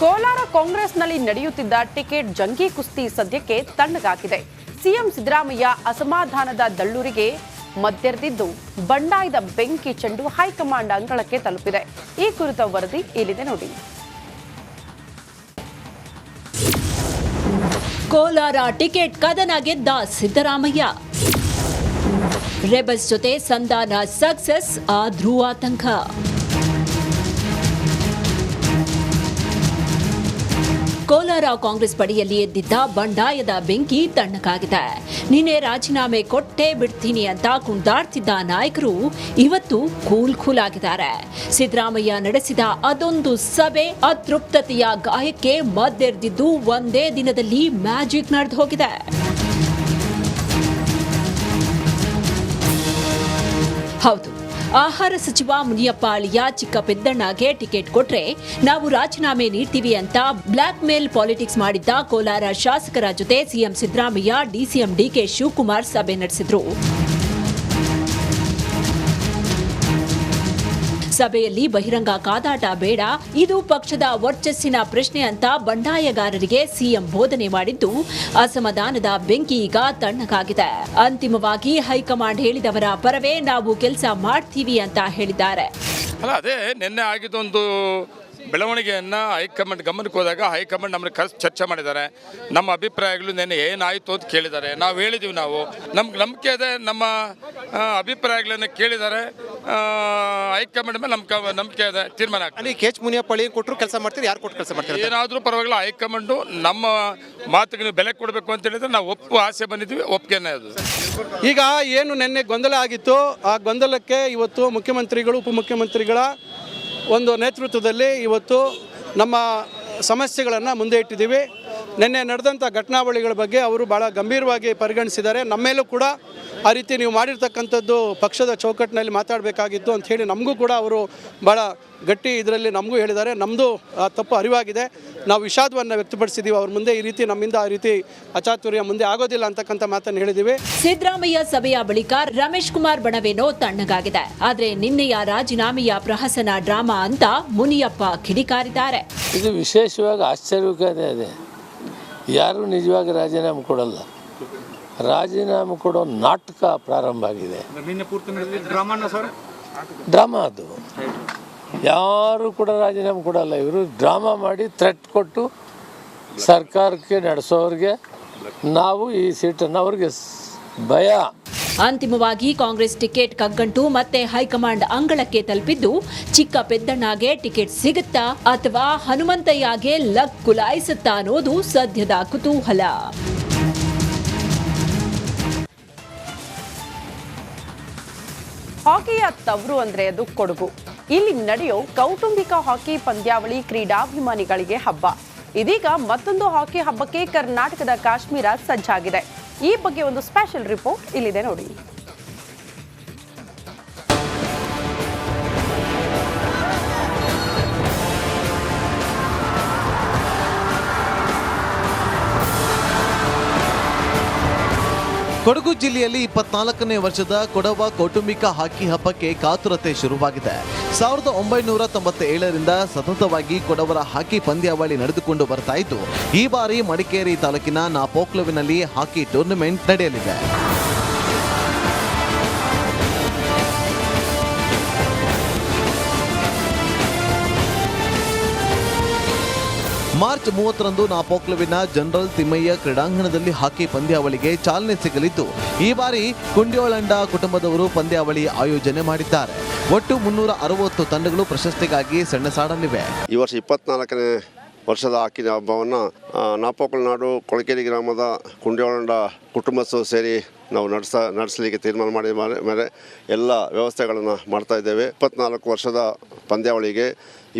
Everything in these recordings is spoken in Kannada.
ಕೋಲಾರ ಕಾಂಗ್ರೆಸ್ನಲ್ಲಿ ನಡೆಯುತ್ತಿದ್ದ ಟಿಕೆಟ್ ಜಂಗಿ ಕುಸ್ತಿ ಸದ್ಯಕ್ಕೆ ತಣ್ಣಗಾಗಿದೆ. ಸಿಎಂ ಸಿದ್ದರಾಮಯ್ಯ ಅಸಮಾಧಾನದ ದಳ್ಳೂರಿಗೆ ಮದ್ದೆರೆದಿದ್ದು ಬಂಡಾಯದ ಬೆಂಕಿ ಚೆಂಡು ಹೈಕಮಾಂಡ್ ಅಂಗಳಕ್ಕೆ ತಲುಪಿದೆ. ಈ ಕುರಿತ ವರದಿ ಇಲ್ಲಿದೆ ನೋಡಿ. ಕೋಲಾರ ಟಿಕೆಟ್ ಕದನ ಗೆದ್ದ ಸಿದ್ದರಾಮಯ್ಯ. ರೆಬಲ್ಸ್ ಜೊತೆ ಸಂಧಾನ ಸಕ್ಸಸ್ ಆದ್ರೂ ಆತಂಕ. ಕೋಲಾರ ಕಾಂಗ್ರೆಸ್ ಪಡೆಯಲ್ಲಿ ಎದ್ದಿದ್ದ ಬಂಡಾಯದ ಬೆಂಕಿ ತಣ್ಣಗಾಗಿದೆ. ನಿನ್ನೆ ರಾಜೀನಾಮೆ ಕೊಟ್ಟೆ ಬಿಡ್ತೀನಿ ಅಂತ ಕುಣಿದಾಡ್ತಿದ್ದ ನಾಯಕರು ಇವತ್ತು ಕೂಲ್ ಕೂಲ್ ಆಗಿದ್ದಾರೆ. ಸಿದ್ದರಾಮಯ್ಯ ನಡೆಸಿದ ಅದೊಂದು ಸಭೆ ಅತೃಪ್ತತೆಯ ಗಾಯಕ್ಕೆ ಮದ್ದೆರೆದಿದ್ದು ಒಂದೇ ದಿನದಲ್ಲಿ ಮ್ಯಾಜಿಕ್ ನಡೆದು ಹೋಗಿದೆ. ಹೌದು ಆಹಾರ ಸಚಿವ ಮುನಿಯಪ್ಪ ಅಳಿಯ ಚಿಕ್ಕ ಪೆದ್ದಣ್ಣಗೆ ಟಿಕೆಟ್ ಕೊಟ್ರೆ ನಾವು ರಾಜೀನಾಮೆ ನೀಡ್ತೀವಿ ಅಂತ ಬ್ಲಾಕ್ ಮೇಲ್ ಪಾಲಿಟಿಕ್ಸ್ ಮಾಡಿದ್ದ ಕೋಲಾರ ಶಾಸಕರ ಜೊತೆ CM Siddaramaiah, DCM DK Shivakumar ಸಭೆ ನಡೆಸಿದ್ರು. ಸಭೆಯಲ್ಲಿ ಬಹಿರಂಗ ಕಾದಾಟ ಬೇಡ, ಇದು ಪಕ್ಷದ ವರ್ಚಸ್ಸಿನ ಪ್ರಶ್ನೆ ಅಂತ ಬಂಡಾಯಗಾರರಿಗೆ ಸಿಎಂ ಬೋಧನೆ ಮಾಡಿದ್ದು ಅಸಮಾಧಾನದ ಬೆಂಕಿ ಈಗ ತಣ್ಣಗಾಗಿದೆ. ಅಂತಿಮವಾಗಿ ಹೈಕಮಾಂಡ್ ಹೇಳಿದವರ ಪರವೇ ನಾವು ಕೆಲಸ ಮಾಡ್ತೀವಿ ಅಂತ ಹೇಳಿದ್ದಾರೆ. ಅಲ್ಲ, ಅದೇ ನಿನ್ನೆ ಆಗಿದ್ದೊಂದು ಬೆಳವಣಿಗೆಯನ್ನು ಹೈಕಮಾಂಡ್ ಗಮನಕ್ಕೆ ಹೋದಾಗ ಹೈಕಮಾಂಡ್ ನಮ್ಮನ್ನು ಕರೆಸಿ ಚರ್ಚೆ ಮಾಡಿದ್ದಾರೆ. ನಮ್ಮ ಅಭಿಪ್ರಾಯಗಳು ನಿನ್ನೆ ಏನಾಯಿತು ಅಂತ ಕೇಳಿದ್ದಾರೆ. ನಾವು ಹೇಳಿದ್ದೀವಿ ನಾವು. ನಮ್ಗೆ ನಂಬಿಕೆ ಇದೆ, ನಮ್ಮ ಅಭಿಪ್ರಾಯಗಳನ್ನು ಕೇಳಿದ್ದಾರೆ. ಹೈಕಮಾಂಡ್ ಮೇಲೆ ನಮ್ಮ ನಂಬಿಕೆ ಇದೆ ತೀರ್ಮಾನ ಆಗ್ತದೆ. ಅಲ್ಲಿ ಕೆ ಎಚ್ ಮುನಿಯಪ್ಪ ಕೊಟ್ಟರು ಕೆಲಸ ಮಾಡ್ತೀರಿ ಯಾರು ಕೊಟ್ಟು ಕೆಲಸ ಮಾಡ್ತೀರಿ ಏನಾದರೂ ಪರವಾಗಿಲ್ಲ ಹೈಕಮಾಂಡು ನಮ್ಮ ಮಾತಿಗೆ ನೀವು ಬೆಲೆ ಕೊಡಬೇಕು ಅಂತ ಹೇಳಿದ್ರೆ ನಾವು ಒಪ್ಪು ಆಸೆ ಬಂದಿದ್ದೀವಿ ಒಪ್ಪಿಗೆನೇ ಅದು. ಈಗ ಏನು ನಿನ್ನೆ ಗೊಂದಲ ಆಗಿತ್ತು ಆ ಗೊಂದಲಕ್ಕೆ ಇವತ್ತು ಮುಖ್ಯಮಂತ್ರಿಗಳು ಉಪಮುಖ್ಯಮಂತ್ರಿಗಳ ಒಂದು ನೇತೃತ್ವದಲ್ಲಿ ಇವತ್ತು ನಮ್ಮ ಸಮಸ್ಯೆಗಳನ್ನು ಮುಂದೆ ಇಟ್ಟಿದ್ದೀವಿ. ನಿನ್ನೆ ನಡೆದಂಥ ಘಟನಾವಳಿಗಳ ಬಗ್ಗೆ ಅವರು ಭಾಳ ಗಂಭೀರವಾಗಿ ಪರಿಗಣಿಸಿದ್ದಾರೆ. ನಮ್ಮೇಲೂ ಕೂಡ ಆ ರೀತಿ ನೀವು ಮಾಡಿರ್ತಕ್ಕಂಥದ್ದು ಪಕ್ಷದ ಚೌಕಟ್ಟಿನಲ್ಲಿ ಮಾತಾಡಬೇಕಾಗಿತ್ತು ಅಂತ ಹೇಳಿ ನಮಗೂ ಕೂಡ ಅವರು ಭಾಳ ಗಟ್ಟಿ ಇದರಲ್ಲಿ ನಮಗೂ ಹೇಳಿದ್ದಾರೆ. ನಮ್ಮದು ತಪ್ಪು ಅರಿವಾಗಿದೆ. ನಾವು ವಿಷಾದವನ್ನು ವ್ಯಕ್ತಪಡಿಸಿದ್ದೀವಿ ಅವ್ರ ಮುಂದೆ ಈ ರೀತಿ ನಮ್ಮಿಂದ ಆ ರೀತಿ ಅಚಾತುರ್ಯ ಮುಂದೆ ಆಗೋದಿಲ್ಲ ಅಂತಕ್ಕಂಥ ಮಾತನ್ನು ಹೇಳಿದ್ದೀವಿ ಸಿದ್ದರಾಮಯ್ಯ ಸಭೆಯ ಬಳಿಕ ರಮೇಶ್ ಕುಮಾರ್ ಬಣವೇನೋ ತಣ್ಣಗಾಗಿದೆ. ಆದರೆ ನಿನ್ನೆಯ ರಾಜೀನಾಮೆಯ ಪ್ರಹಸನ ಡ್ರಾಮಾ ಅಂತ ಮುನಿಯಪ್ಪ ಕಿಡಿಕಾರಿದ್ದಾರೆ. ಇದು ವಿಶೇಷವಾಗಿ ಆಶ್ಚರ್ಯ ಇದೆ ಯಾರೂ ನಿಜವಾಗಿ ರಾಜೀನಾಮೆ ಕೊಡಲ್ಲ. ರಾಜೀನಾಮೆ ಕೊಡೋ ನಾಟಕ ಪ್ರಾರಂಭ ಆಗಿದೆ. ಡ್ರಾಮಾ ಅದು. ಯಾರು ಕೂಡ ರಾಜೀನಾಮೆ ಕೊಡಲ್ಲ. ಇವರು ಡ್ರಾಮಾ ಮಾಡಿ ಥ್ರೆಟ್ ಕೊಟ್ಟು ಸರ್ಕಾರಕ್ಕೆ ನಡೆಸೋರಿಗೆ ನಾವು ಈ ಸೀಟನ್ನು ಅವ್ರಿಗೆ ಭಯ. ಅಂತಿಮವಾಗಿ ಕಾಂಗ್ರೆಸ್ ಟಿಕೆಟ್ ಕಗ್ಗಂಟು ಮತ್ತೆ ಹೈಕಮಾಂಡ್ ಅಂಗಳಕ್ಕೆ ತಲುಪಿದ್ದು, ಚಿಕ್ಕ ಪೆದ್ದಣ್ಣಗೆ ಟಿಕೆಟ್ ಸಿಗುತ್ತಾ ಅಥವಾ ಹನುಮಂತಯ್ಯಗೆ ಲಕ್ ಕುಲಾಯಿಸುತ್ತಾ ಅನ್ನೋದು ಸದ್ಯದ ಕುತೂಹಲ. ಹಾಕಿಯ ತವರು ಅಂದ್ರೆ ಅದು ಕೊಡಗು. ಇಲ್ಲಿ ನಡೆಯೋ ಕೌಟುಂಬಿಕ ಹಾಕಿ ಪಂದ್ಯಾವಳಿ ಕ್ರೀಡಾಭಿಮಾನಿಗಳಿಗೆ ಹಬ್ಬ. ಇದೀಗ ಮತ್ತೊಂದು ಹಾಕಿ ಹಬ್ಬಕ್ಕೆ ಕರ್ನಾಟಕದ ಕಾಶ್ಮೀರ ಸಜ್ಜಾಗಿದೆ. ಈ ಬಗ್ಗೆ ಒಂದು ಸ್ಪೆಷಲ್ ರಿಪೋರ್ಟ್ ಇಲ್ಲಿದೆ ನೋಡಿ. ಕೊಡಗು ಜಿಲ್ಲೆಯಲ್ಲಿ ಇಪ್ಪತ್ನಾಲ್ಕನೇ ವರ್ಷದ ಕೊಡವ ಕೌಟುಂಬಿಕ ಹಾಕಿ ಹಬ್ಬಕ್ಕೆ ಕಾತುರತೆ ಶುರುವಾಗಿದೆ. ಸಾವಿರದ ಒಂಬೈನೂರ ತೊಂಬತ್ತೇಳರಿಂದ ಸತತವಾಗಿ ಕೊಡವರ ಹಾಕಿ ಪಂದ್ಯಾವಳಿ ನಡೆದುಕೊಂಡು ಬರ್ತಾ ಇದ್ದು, ಈ ಬಾರಿ ಮಡಿಕೇರಿ ತಾಲೂಕಿನ ನಾಪೋಕ್ಲುವಿನಲ್ಲಿ ಹಾಕಿ ಟೂರ್ನಮೆಂಟ್ ನಡೆಯಲಿದೆ. ಮಾರ್ಚ್ ಮೂವತ್ತರಂದು ನಾಪೋಕ್ಲುವಿನ ಜನರಲ್ ತಿಮ್ಮಯ್ಯ ಕ್ರೀಡಾಂಗಣದಲ್ಲಿ ಹಾಕಿ ಪಂದ್ಯಾವಳಿಗೆ ಚಾಲನೆ ಸಿಗಲಿದ್ದು, ಈ ಬಾರಿ ಕುಂಡ್ಯೋಳಂಡ ಕುಟುಂಬದವರು ಪಂದ್ಯಾವಳಿ ಆಯೋಜನೆ ಮಾಡಿದ್ದಾರೆ. ಒಟ್ಟು ಮುನ್ನೂರ ಅರವತ್ತು ತಂಡಗಳು ಪ್ರಶಸ್ತಿಗಾಗಿ ಸೆಣಸಾಡಲಿವೆ. ಈ ವರ್ಷ ಇಪ್ಪತ್ನಾಲ್ಕನೇ ವರ್ಷದ ಹಾಕಿನ ಹಬ್ಬವನ್ನು ನಾಪೋಕಲ್ನಾಡು ಕೊಳಕೇರಿ ಗ್ರಾಮದ ಕುಂಡ್ಯೋಳಂಡ ಕುಟುಂಬಸ್ಥರು ಸೇರಿ ನಾವು ನಡೆಸ, ನಡೆಸಲಿಕ್ಕೆ ತೀರ್ಮಾನ ಮಾಡಿದ ಮೇಲೆ ಎಲ್ಲ ವ್ಯವಸ್ಥೆಗಳನ್ನು ಮಾಡ್ತಾ ಇದ್ದೇವೆ. ಇಪ್ಪತ್ನಾಲ್ಕು ವರ್ಷದ ಪಂದ್ಯಾವಳಿಗೆ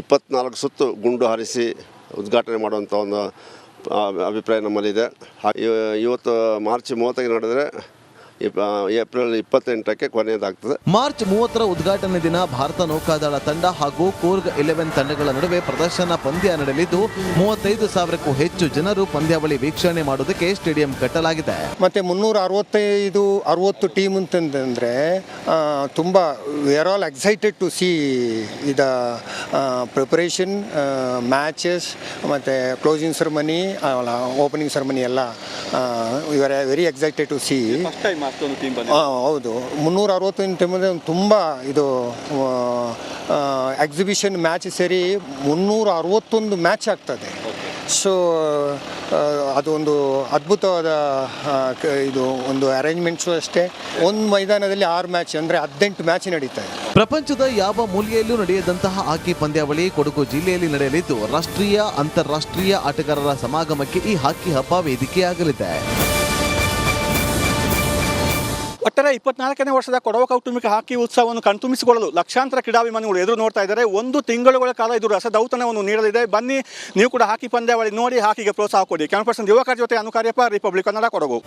ಇಪ್ಪತ್ನಾಲ್ಕು ಸುತ್ತು ಗುಂಡು ಹಾರಿಸಿ ಉದ್ಘಾಟನೆ ಮಾಡುವಂಥ ಒಂದು ಅಭಿಪ್ರಾಯ ನಮ್ಮಲ್ಲಿದೆ. ಇವತ್ತು ಮಾರ್ಚ್ ಮೂವತ್ತಕ್ಕೆ ನಡೆದರೆ ಏಪ್ರಿಲ್ ಇಪ್ಪತ್ತೆಂಟಕ್ಕೆ ಕೊನೆಯದಾಗ್ತದೆ. ಮಾರ್ಚ್ ಮೂವತ್ತರ ಉದ್ಘಾಟನೆ ದಿನ ಭಾರತ ನೌಕಾದಳ ತಂಡ ಹಾಗೂ ಕೂರ್ಗ್ ಇಲೆವೆನ್ ತಂಡಗಳ ನಡುವೆ ಪ್ರದರ್ಶನ ಪಂದ್ಯ ನಡೆಯಲಿದ್ದು ಮೂವತ್ತೈದು ಸಾವಿರಕ್ಕೂ ಹೆಚ್ಚು ಜನರು ಪಂದ್ಯಾವಳಿ ವೀಕ್ಷಣೆ ಮಾಡುವುದಕ್ಕೆ ಸ್ಟೇಡಿಯಂ ಕಟ್ಟಲಾಗಿದೆ. ಮತ್ತೆ ಮುನ್ನೂರ ಅರವತ್ತೈದು ಅರವತ್ತು ಟೀಮ್ ಅಂತಂದ್ರೆ ತುಂಬ we are all excited to see ಇದ ಪ್ರಿಪರೇಷನ್ ಮ್ಯಾಚಸ್ ಮತ್ತು ಕ್ಲೋಸಿಂಗ್ ಸೆರೆಮನಿ ಓಪನಿಂಗ್ ಸೆರೆಮನಿ ಎಲ್ಲ we are very excited to see ಹೌದು. ಮುನ್ನೂರ ಅರವತ್ತೈದು ಟೀಮ್ ಅಂದರೆ ತುಂಬ ಇದು ಎಕ್ಸಿಬಿಷನ್ ಮ್ಯಾಚ್ ಸೇರಿ ಮುನ್ನೂರ ಅರವತ್ತೊಂದು ಮ್ಯಾಚ್ ಆಗ್ತದೆ ಸೊ ಅದೊಂದು ಅದ್ಭುತವಾದ ಕ- ಇದು ಒಂದು ಅರೇಂಜ್ಮೆಂಟ್ಸು ಅಷ್ಟೇ. ಒಂದು ಮೈದಾನದಲ್ಲಿ ಆರು ಮ್ಯಾಚ್ ಅಂದರೆ ಹದಿನೆಂಟು ಮ್ಯಾಚ್ ನಡೀತಾ ಇದೆ. ಪ್ರಪಂಚದ ಯಾವ ಮೂಲೆಯಲ್ಲೂ ನಡೆಯದಂತಹ ಹಾಕಿ ಪಂದ್ಯಾವಳಿ ಕೊಡಗು ಜಿಲ್ಲೆಯಲ್ಲಿ ನಡೆಯಲಿದ್ದು ರಾಷ್ಟ್ರೀಯ ಅಂತಾರಾಷ್ಟ್ರೀಯ ಆಟಗಾರರ ಸಮಾಗಮಕ್ಕೆ ಈ ಹಾಕಿ ಹಬ್ಬ ವೇದಿಕೆಯಾಗಲಿದೆ. ಒಟ್ಟಾರೆ ಇಪ್ಪತ್ನಾಲ್ಕನೇ ವರ್ಷದ ಕೊಡವ ಕೌಟುಂಬಿಕ ಹಾಕಿ ಉತ್ಸವವನ್ನು ಕಣ್ತುಂಬಿಸಿಕೊಳ್ಳಲು ಲಕ್ಷಾಂತರ ಕ್ರೀಡಾಭಿಮಾನಿಗಳು ಎದುರು ನೋಡ್ತಾ ಇದ್ದಾರೆ. ಒಂದು ತಿಂಗಳುಗಳ ಕಾಲ ಇದು ರಸದೌತಣವನ್ನು ನೀಡಲಿದೆ. ಬನ್ನಿ, ನೀವು ಕೂಡ ಹಾಕಿ ಪಂದ್ಯಾವಳಿ ನೋಡಿ, ಹಾಕಿಗೆ ಪ್ರೋತ್ಸಾಹ ಕೊಡಿ. ಕ್ಯಾಮ್ರಾ ಪರ್ಸನ್ ಯುವಕರ ಜೊತೆ ಅನುಕಾರ್ಯಪ್ಪ, ರಿಪಬ್ಲಿಕ್ ಕನ್ನಡ ಕೊಡಗು.